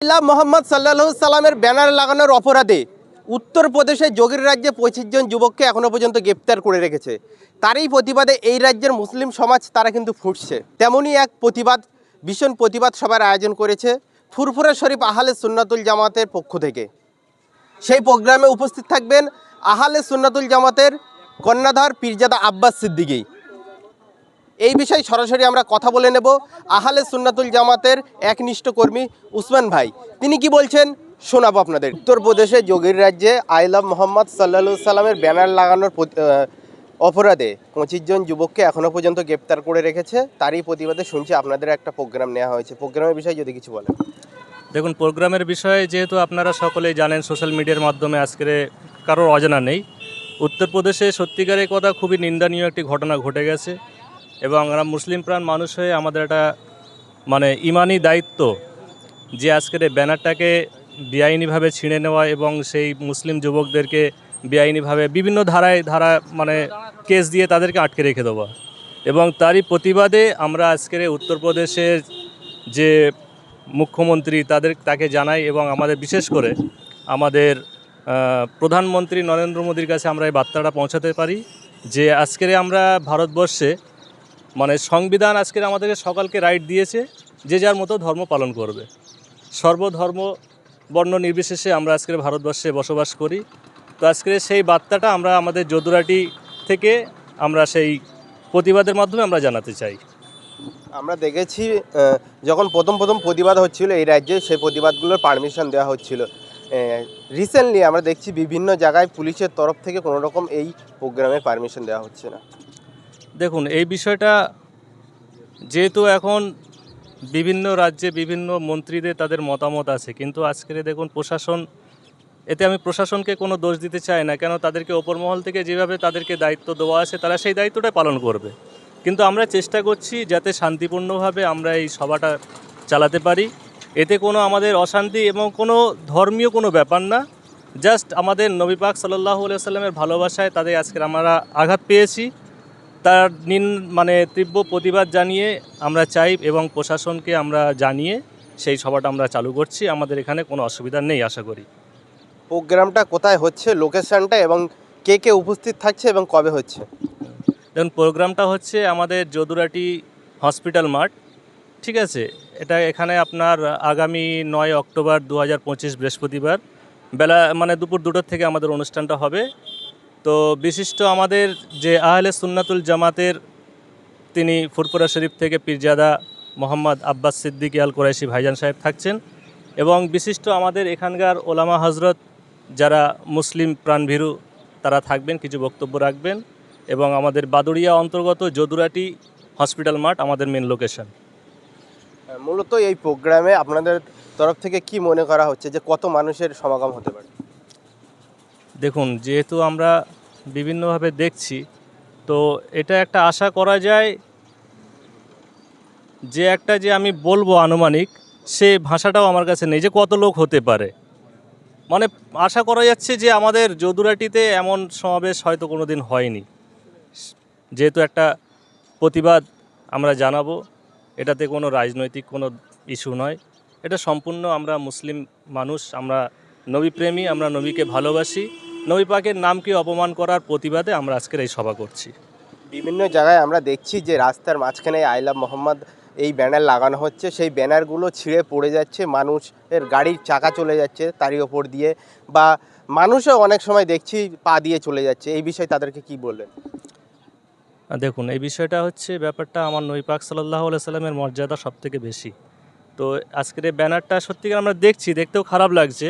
আল্লাহ মোহাম্মদ সাল্লাহ সাল্লামের ব্যানার লাগানোর অপরাধে উত্তরপ্রদেশের যোগীর রাজ্যে পঁচিশ জন যুবককে এখনও পর্যন্ত গ্রেপ্তার করে রেখেছে। তারই প্রতিবাদে এই রাজ্যের মুসলিম সমাজ তারা কিন্তু ফুটছে। তেমনই এক প্রতিবাদ, ভীষণ প্রতিবাদ সভার আয়োজন করেছে ফুরফুরা শরীফ আহলে সুন্নাতুল জামাতের পক্ষ থেকে। সেই প্রোগ্রামে উপস্থিত থাকবেন আহলে সুন্নাতুল জামাতের কন্যাধর পীরজাদা আব্বাস সিদ্দিকী। এই বিষয়ে সরাসরি আমরা কথা বলে নেব আহলে সুন্নাতুল জামাতের একনিষ্ঠ কর্মী উসমান ভাই। তিনি কি বলছেন? শোনাবো আপনাদের। উত্তরপ্রদেশে যোগীর রাজ্যে আই লাভ মোহাম্মদ সাল্লা সাল্লামের ব্যানার লাগানোর অপরাধে পঁচিশ জন যুবককে এখনও পর্যন্ত গ্রেপ্তার করে রেখেছে। তারই প্রতিবাদে শুনছি আপনাদের একটা প্রোগ্রাম নেওয়া হয়েছে। প্রোগ্রামের বিষয়ে যদি কিছু বলেন। দেখুন, প্রোগ্রামের বিষয়ে যেহেতু আপনারা সকলেই জানেন, সোশ্যাল মিডিয়ার মাধ্যমে আজকের কারোর অজানা নেই। উত্তরপ্রদেশে সত্যিকারের কথা খুবই নিন্দনীয় একটি ঘটনা ঘটে গেছে। এবং আমরা মুসলিম প্রাণ মানুষ হয়ে আমাদের একটা মানে ইমানি দায়িত্ব যে আজকের এই ব্যানারটাকে বেআইনিভাবে ছিঁড়ে নেওয়া এবং সেই মুসলিম যুবকদেরকে বেআইনিভাবে বিভিন্ন ধারায় ধারা মানে কেস দিয়ে তাদেরকে আটকে রেখে দেওয়া। এবং তারই প্রতিবাদে আমরা আজকের উত্তরপ্রদেশের যে মুখ্যমন্ত্রী তাদের, তাকে জানাই এবং আমাদের বিশেষ করে আমাদের প্রধানমন্ত্রী নরেন্দ্র মোদীর কাছে আমরা এই বার্তাটা পৌঁছাতে পারি যে আজকের আমরা ভারতবর্ষে মানে সংবিধান আজকের আমাদেরকে সকালকে রাইট দিয়েছে, যে যার মতো ধর্ম পালন করবে। সর্বধর্ম বর্ণ নির্বিশেষে আমরা আজকের ভারতবর্ষে বসবাস করি। তো আজকের সেই বার্তাটা আমরা আমাদের যদুরাটি থেকে আমরা সেই প্রতিবাদের মাধ্যমে আমরা জানাতে চাই। আমরা দেখেছি যখন প্রথম প্রথম প্রতিবাদ হচ্ছিল এই রাজ্যে, সেই প্রতিবাদগুলোর পারমিশন দেওয়া হচ্ছিল। রিসেন্টলি আমরা দেখছি বিভিন্ন জায়গায় পুলিশের তরফ থেকে কোনো রকম এই প্রোগ্রামের পারমিশন দেওয়া হচ্ছে না। দেখুন, এই বিষয়টা যেহেতু এখন বিভিন্ন রাজ্যে বিভিন্ন মন্ত্রীদের তাদের মতামত আছে, কিন্তু আজকের দেখুন প্রশাসন, এতে আমি প্রশাসনকে কোনো দোষ দিতে চাই না, কেন তাদেরকে ওপর মহল থেকে যেভাবে তাদেরকে দায়িত্ব দেওয়া আছে, তারা সেই দায়িত্বটা পালন করবে। কিন্তু আমরা চেষ্টা করছি যাতে শান্তিপূর্ণভাবে আমরা এই সভাটা চালাতে পারি। এতে কোনো আমাদের অশান্তি এবং কোনো ধর্মীয় কোনো ব্যাপার না, জাস্ট আমাদের নবী পাক সাল্লাহ সাল্লামের ভালোবাসায় তাদের আজকের আমরা আঘাত পেয়েছি। তার নিন মানে তীব্র প্রতিবাদ জানিয়ে আমরা চাই এবং প্রশাসনকে আমরা জানিয়ে সেই সভাটা আমরা চালু করছি। আমাদের এখানে কোনো অসুবিধা নেই আশা করি। প্রোগ্রামটা কোথায় হচ্ছে লোকেশানটা এবং কে কে উপস্থিত থাকছে এবং কবে হচ্ছে? দেখুন প্রোগ্রামটা হচ্ছে আমাদের যদুরাটি হসপিটাল মাঠ ঠিক আছে? এটা এখানে আপনার আগামী নয় অক্টোবর দু হাজার পঁচিশ বৃহস্পতিবার বেলা মানে দুপুর দুটোর থেকে আমাদের অনুষ্ঠানটা হবে। তো বিশিষ্ট আমাদের যে আহলে সুন্নাতুল জামাতের তিনি ফুরপুরা শরীফ থেকে পীরজাদা মোহাম্মদ আব্বাস সিদ্দিক আল কোরাইশি ভাইজান সাহেব থাকছেন এবং বিশিষ্ট আমাদের এখানকার ওলামা হজরত যারা মুসলিম প্রাণভীরু, তারা থাকবেন, কিছু বক্তব্য রাখবেন এবং আমাদের বাদুড়িয়া অন্তর্গত যদুরাটি হসপিটাল মাঠ আমাদের মেন লোকেশন মূলত এই প্রোগ্রামে আপনাদের তরফ থেকে কি মনে করা হচ্ছে যে কত মানুষের সমাগম হতে পারে? দেখুন, যেহেতু আমরা বিভিন্নভাবে দেখছি, তো এটা একটা আশা করা যায় যে একটা যে আমি বলব আনুমানিক, সে ভাষাটাও আমার কাছে নেই, যে কত লোক হতে পারে। মানে আশা করা যাচ্ছে যে আমাদের যদুরাটিতে এমন সমাবেশ হয়তো কোনো দিন হয়নি। যেহেতু একটা প্রতিবাদ আমরা জানাব, এটাতে কোনো রাজনৈতিক কোনো ইস্যু নয়। এটা সম্পূর্ণ আমরা মুসলিম মানুষ, আমরা নবীপ্রেমী, আমরা নবীকে ভালোবাসি। নবী পাকের নামকে অপমান করার প্রতিবাদে আমরা আজকের এই সভা করছি। বিভিন্ন জায়গায় আমরা দেখছি যে রাস্তার মাঝখানে আই লাভ মোহাম্মদ এই ব্যানার লাগানো হচ্ছে। সেই ব্যানারগুলো ছিঁড়ে পড়ে যাচ্ছে মানুষের গাড়ির চাকা চলে যাচ্ছে তারই ওপর দিয়ে বা মানুষও অনেক সময় দেখছি পা দিয়ে চলে যাচ্ছে। এই বিষয়ে তাদেরকে কি বললেন দেখুন এই বিষয়টা হচ্ছে ব্যাপারটা আমার নবী পাক সাল্লাহ সাল্লামের মর্যাদা সব থেকে বেশি। তো আজকের এই ব্যানারটা সত্যিকার আমরা দেখছি দেখতেও খারাপ লাগছে।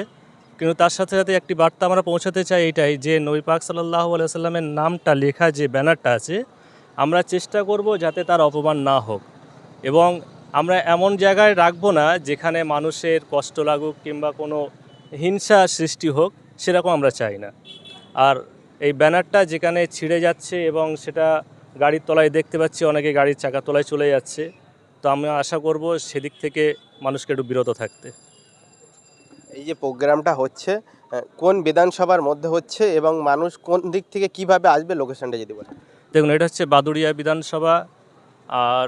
কিন্তু তার সাথে সাথে একটি বার্তা আমরা পৌঁছাতে চাই এটাই যে নবী পাক সাল্লাহ সাল্লামের নামটা লেখা যে ব্যানারটা আছে, আমরা চেষ্টা করব যাতে তার অপমান না হোক। এবং আমরা এমন জায়গায় রাখব না যেখানে মানুষের কষ্ট লাগুক কিংবা কোনো হিংসা সৃষ্টি হোক, সেরকম আমরা চাই না। আর এই ব্যানারটা যেখানে ছিঁড়ে যাচ্ছে এবং সেটা গাড়ির তলায় দেখতে পাচ্ছি, অনেকে গাড়ির চাকা তলায় চলে যাচ্ছে। তো আমি আশা করব সেদিক থেকে মানুষকে একটু বিরত থাকতে। এই যে প্রোগ্রামটা হচ্ছে কোন বিধানসভার মধ্যে হচ্ছে এবং মানুষ কোন দিক থেকে কীভাবে আসবে লোকেশনটা যদি বলেন। দেখুন, এটা হচ্ছে বাদুড়িয়া বিধানসভা। আর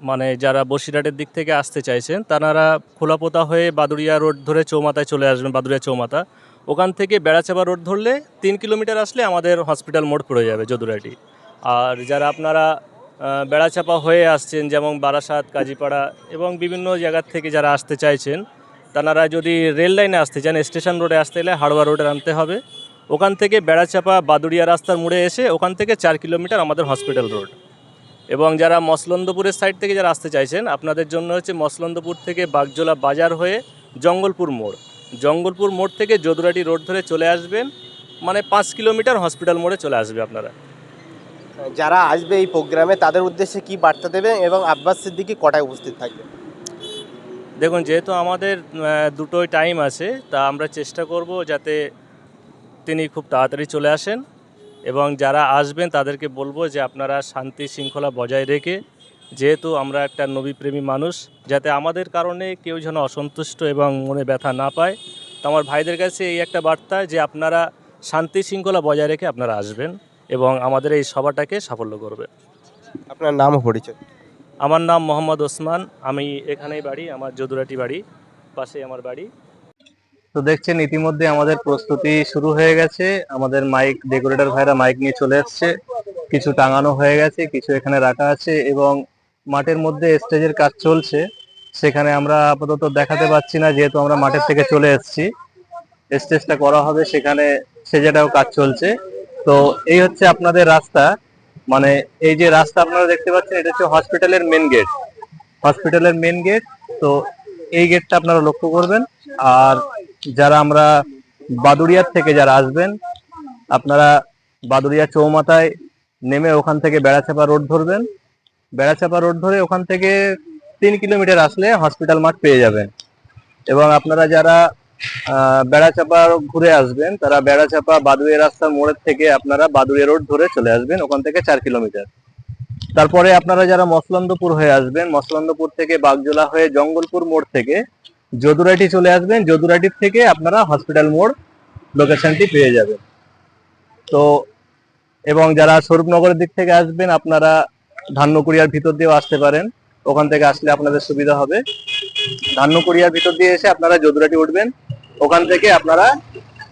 মানে যারা বসিরহাটের দিক থেকে আসতে চাইছেন তারা খোলাপোতা হয়ে বাদুড়িয়া রোড ধরে চৌমাথায় চলে আসবেন, বাদুড়িয়া চৌমাথা। ওখান থেকে বেড়াচাপা রোড ধরলে তিন কিলোমিটার আসলে আমাদের হসপিটাল মোড় পড়ে যাবে যদুরাটি আর যারা আপনারা বেড়াচাপা হয়ে আসছেন, যেমন বারাসাত, কাজীপাড়া এবং বিভিন্ন জায়গার থেকে যারা আসতে চাইছেন তারা যদি রেল লাইনে আসতে চান, স্টেশন রোডে আসতে গেলে হাড়োয়া রোডে আনতে হবে। ওখান থেকে বেড়াচাপা বাদুড়িয়া রাস্তার মোড়ে এসে ওখান থেকে চার কিলোমিটার আমাদের হসপিটাল রোড। এবং যারা মসলন্দপুরের সাইড থেকে যারা আসতে চাইছেন, আপনাদের জন্য হচ্ছে মসলন্দপুর থেকে বাগজোলা বাজার হয়ে জঙ্গলপুর মোড়। জঙ্গলপুর মোড় থেকে যদুরাটি রোড ধরে চলে আসবেন মানে পাঁচ কিলোমিটার হসপিটাল মোড়ে চলে আসবে আপনারা। যারা আসবে এই প্রোগ্রামে, তাদের উদ্দেশ্যে কি বার্তা দেবে এবং আব্বাস সিদ্দিকি কটায় উপস্থিত থাকবে দেখুন, যেহেতু আমাদের দুটোই টাইম আছে, তা আমরা চেষ্টা করব যাতে তিনি খুব তাড়াতাড়ি চলে আসেন এবং যারা আসবেন তাদেরকে বলব যে আপনারা শান্তি শৃঙ্খলা বজায় রেখে, যেহেতু আমরা একটা নবীপ্রেমী মানুষ, যাতে আমাদের কারণে কেউ যেন অসন্তুষ্ট এবং মনে ব্যথা না পায়। তো আমার ভাইদের কাছে এই একটা বার্তা যে আপনারা শান্তি শৃঙ্খলা বজায় রেখে আপনারা আসবেন এবং আমাদের এই সভাটাকে সাফল্য করবে। আপনার নাম পরিচয়। আমার নাম মোহাম্মদ ওসমান, আমি এখানেই বাড়ি, আমার যদুরাটি বাড়ি, পাশেই আমার বাড়ি। তো দেখছেন, ইতিমধ্যে আমাদের প্রস্তুতি শুরু হয়ে গেছে। আমাদের মাইক, ডেকোরেটর ভাইরা মাইক নিয়ে চলে এসছে। কিছু টাঙানো হয়ে গেছে, কিছু এখানে রাখা আছে এবং মাঠের মধ্যে স্টেজের কাজ চলছে। সেখানে আমরা আপাতত দেখাতে পাচ্ছি না, যেহেতু আমরা মাঠের থেকে চলে এসেছি। স্টেজটা করা হবে, সেখানে সেজাটাও কাজ চলছে। তো এই হচ্ছে আপনাদের রাস্তা। মানে এই যে রাস্তা আপনারা দেখতে পাচ্ছেন, এটা হচ্ছে হসপিটালের মেন গেট হসপিটালের মেন গেট তো এই গেটটা আপনারা লক্ষ্য করবেন। আর যারা আমরা বাদুড়িয়ার থেকে যারা আসবেন, আপনারা বাদুড়িয়া চৌমাথায় নেমে ওখান থেকে বেড়াচাপা রোড ধরবেন। বেড়াচাপা রোড ধরে ওখান থেকে তিন কিলোমিটার আসলে হসপিটাল মাঠ পেয়ে যাবেন। এবং আপনারা যারা বেড়াচাপা ঘুরে আসবেন। তারা বেড়াচাপা বাদুড়িয়া রাস্তার মোড়ের থেকে আপনারা বাদুড়িয়া রোড ধরে চলে আসবেন, ওখান থেকে চার কিলোমিটার। তারপরে আপনারা যারা মসলন্দপুর হয়ে আসবেন, মসলন্দপুর থেকে বাগজোলা হয়ে জঙ্গলপুর মোড় থেকে যদুরাটি চলে আসবেন। যদুরাটির থেকে আপনারা হসপিটাল মোড় লোকেশনটি পেয়ে যাবেন। তো, এবং যারা স্বরূপনগরের দিক থেকে আসবেন, আপনারা ধান্যকুড়িয়ার ভিতর দিয়েও আসতে পারেন। ওখান থেকে আসলে আপনাদের সুবিধা হবে। ধান্যকুড়িয়ার ভিতর দিয়ে এসে আপনারা যদুরাটি উঠবেন। ওখান থেকে আপনারা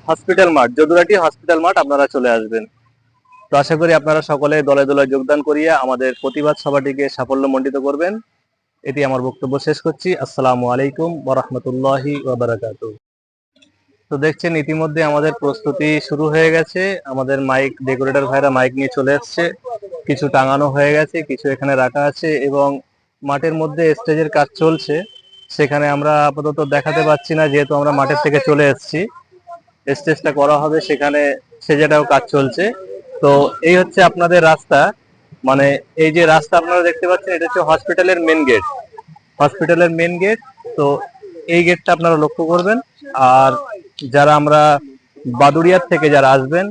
হসপিটাল মাঠ যদুরাটি হসপিটাল মাঠ আপনারা চলে আসবেন। তো আশা করি আপনারা সকলে দলে দলে যোগদান করিয়ে আমাদের প্রতিবাদ সভাটিকে সাফল্য সাফল্যমণ্ডিত করবেন। এটি আমার বক্তব্য শেষ করছি। আসসালামু আলাইকুম ওরহমতুল্লাহি ওয়াবারাকাতু তো দেখছেন, ইতিমধ্যে আমাদের প্রস্তুতি শুরু হয়ে গেছে। আমাদের মাইক ডেকোরেটর ভাইরা মাইক নিয়ে চলে এসছে। কিছু টাঙানো হয়ে গেছে, কিছু এখানে রাখা আছে এবং মাঠের মধ্যে স্টেজের কাজ চলছে। সেখানে আমরা আপাতত দেখাতে পাচ্ছি না, যেহেতু আমরা মাঠের থেকে চলে এসেছি। স্টেজটা করা হবে, সেখানে সেজাটাও কাজ চলছে। তো এই হচ্ছে আপনাদের রাস্তা। মানে এই যে রাস্তা আপনারা দেখতে পাচ্ছেন, এটা হচ্ছে হসপিটালের মেন গেট হসপিটালের মেন গেট তো এই গেটটা আপনারা লক্ষ্য করবেন। আর যারা আমরা বাদুড়িয়ার থেকে যারা আসবেন,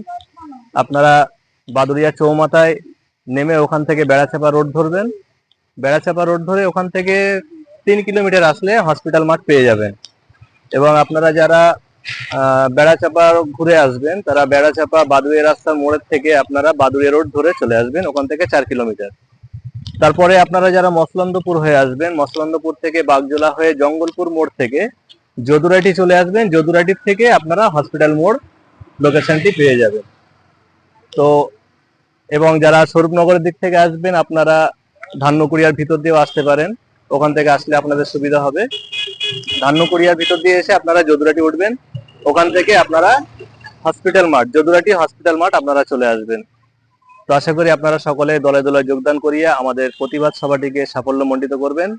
আপনারা বাদুড়িয়া চৌমাথায় নেমে ওখান থেকে বেড়াচাপা রোড ধরবেন। বেড়াচাপা রোড ধরে ওখান থেকে তিন কিলোমিটার আসলে হসপিটাল মাঠ পেয়ে যাবেন। এবং আপনারা যারা বেড়াচাপা ঘুরে আসবেন, তারা বেড়াচাপা বাদুড়িয়া রাস্তার মোড়ের থেকে আপনারা বাদুয়ে রোড ধরে চলে আসবেন, ওখান থেকে চার কিলোমিটার। তারপরে আপনারা যারা মসলন্দপুর হয়ে আসবেন, মসলন্দপুর থেকে বাগজোলা হয়ে জঙ্গলপুর মোড় থেকে যদুরাটি চলে আসবেন যদুরাটির থেকে আপনারা হসপিটাল মোড় লোকেশনটি পেয়ে যাবেন। তো, এবং যারা স্বরূপনগরের দিক থেকে আসবেন, আপনারা ধান্যকুড়িয়ার ভিতর দিয়েও আসতে পারেন। ওখান থেকে আসলে আপনাদের সুবিধা হবে। ধান্যকুড়িয়ার ভিতর দিয়ে এসে আপনারা যদুরাটি উঠবেন। ওখান থেকে আপনারা হসপিটাল মাঠ, যদুরাটি হসপিটাল মাঠ আপনারা চলে আসবেন। তো আশা করি আপনারা সকলে দলে দলে যোগদান করিয়া আমাদের প্রতিবাদ সভাটিকে সাফল্য সাফল্যমণ্ডিত করবেন।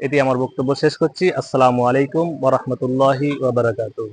এটি আমার বক্তব্য শেষ করছি। আসসালামু আলাইকুম ওয়াবারাকাতুহ